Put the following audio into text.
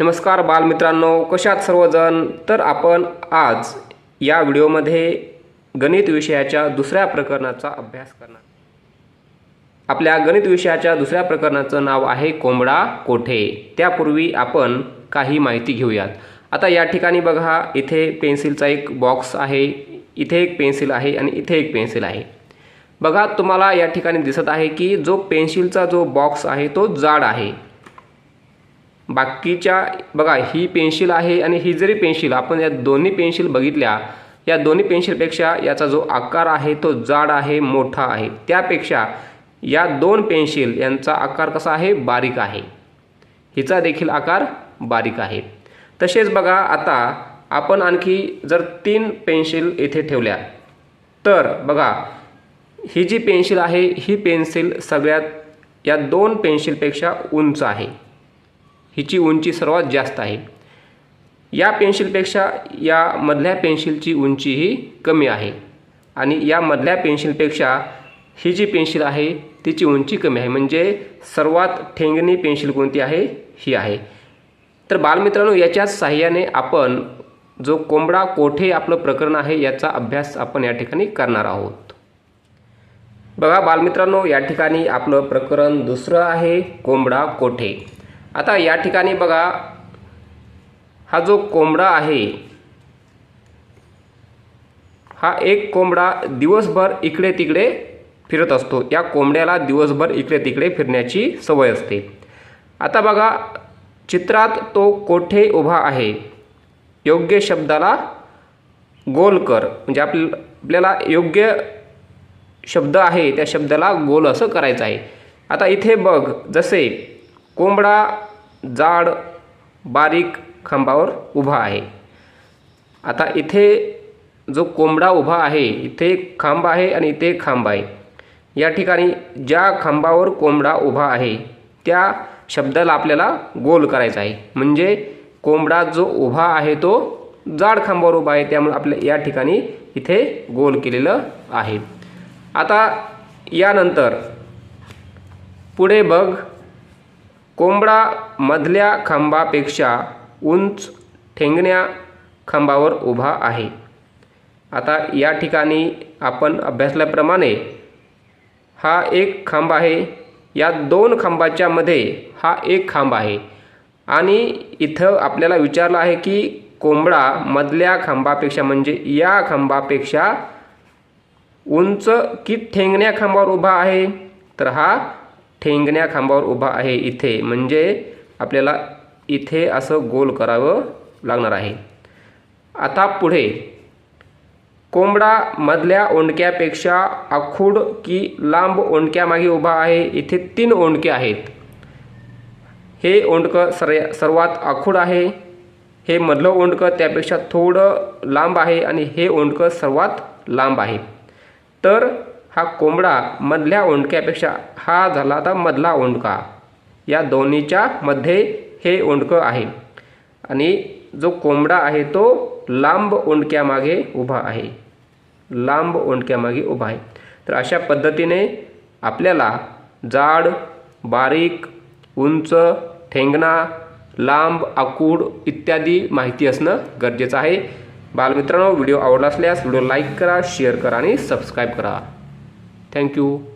नमस्कार बालमित्रांनो कशात सर्वजण? तर आपण आज या व्हिडिओमध्ये गणित विषयाच्या दुसऱ्या प्रकरणाचा अभ्यास करणार. आपल्या गणित विषयाच्या दुसऱ्या प्रकरणाचं नाव आहे कोंबडा कोठे? त्यापूर्वी आपण काही माहिती घेऊयात. आता या ठिकाणी बघा इथे पेन्सिलचा एक बॉक्स आहे इथे एक पेन्सिल आहे आणि इथे एक पेन्सिल आहे. बघा तुम्हाला या ठिकाणी दिसत आहे की जो पेन्सिलचा जो बॉक्स आहे तो जाड आहे. बाकीच्या बघा ही पेन्सिल आहे आणि ही जरी पेन्सिल आपण या दोन्ही पेन्सिल बघितल्या या दोन्ही पेन्सिलपेक्षा याचा जो आकार आहे तो जाड आहे मोठा आहे त्यापेक्षा या दोन पेन्सिल यांचा आकार कसा आहे बारीक आहे. हिचा देखील आकार बारीक आहे. तसेच बघा आता आपण आणखी जर तीन पेन्सिल येथे ठेवल्या तर बघा ही जी पेन्सिल आहे ही पेन्सिल सगळ्यात या दोन पेन्सिलपेक्षा उंच आहे. हिची उंची सर्वात जास्त आहे. या पेन्सिलपेक्षा या मधल्या पेन्सिलची उंची ही कमी आहे आणि या मधल्या पेन्सिलपेक्षा ही जी पेन्सिल आहे तिची उंची कमी आहे. म्हणजे सर्वात ठेंगणी पेन्सिल कोणती आहे? ही आहे. तर बालमित्रांनो याच्याच सहाय्याने आपण जो कोंबडा कोठे आपलं प्रकरण आहे याचा अभ्यास आपण या ठिकाणी करणार आहोत. बघा बालमित्रांनो या ठिकाणी आपलं प्रकरण दुसरं आहे कोंबडा कोठे? आता या ठिकाणी बघा हा जो कोंबडा आहे हा एक कोंबडा दिवसभर इकडे तिकडे फिरत असतो. या कोंबड्याला दिवसभर इकडे तिकडे फिरण्याची सवय असते. आता बघा चित्रात तो कोठे उभा आहे योग्य शब्दाला गोल कर. म्हणजे आप आपल्याला योग्य शब्द आहे त्या शब्दाला गोल असं करायचं आहे. आता इथे बघ जसे कोंबडा जाड बारीक खांबावर उभा आहे. आता इथे जो कोंबडा उभा आहे इथे एक खांब आहे आणि इथे एक खांब आहे. या ठिकाणी ज्या खांबावर कोंबडा उभा आहे त्या शब्दाला आपल्याला गोल करायचा आहे. म्हणजे कोंबडा जो उभा आहे तो जाड खांबावर उभा आहे त्यामुळे आपल्या या ठिकाणी इथे गोल केलेलं आहे. आता यानंतर पुढे बघ. कोंबडा मधल्या खांबापेक्षा उंच ठेंगण्या खांबावर उभा आहे. आता या ठिकाणी आपण अभ्यासल्याप्रमाणे हा एक खांब आहे. या दोन खांबाच्या मध्ये हा एक खांब आहे. आणि इथं आपल्याला विचारलं आहे की कोंबडा मधल्या खांबापेक्षा म्हणजे या खांबापेक्षा उंच की ठेंगण्या खांबावर उभा आहे? तर हा ठेंगण्या खांबावर उभा आहे इथे. म्हणजे आपल्याला इथे असं गोल करावं लागणार आहे. आता पुढे. कोंबडा मधल्या ओंडक्यापेक्षा आखूड की लांब ओंडक्यामागे उभा आहे. इथे तीन ओंडके आहेत. हे ओंडकं सर सर्वात आखूड आहे. हे मधलं ओंडकं त्यापेक्षा थोडं लांब आहे आणि हे ओंडकं सर्वात लांब आहे. तर हा कोंबडा मधल्या ओंडक्यापेक्षा हा झाला आता मधला ओंडका. या दोन्हीच्या मध्ये हे ओंडकं आहे. आणि जो कोंबडा आहे तो लांब ओंडक्यामागे उभा आहे. लांब ओंडक्यामागे उभा आहे. तर अशा पद्धतीने आपल्याला जाड बारीक उंच ठेंगणा लांब आकूड इत्यादी माहिती असणं गरजेचं आहे. बालमित्रांनो व्हिडिओ आवडला असल्यास व्हिडिओ लाईक करा शेअर करा आणि सबस्क्राईब करा. Thank you.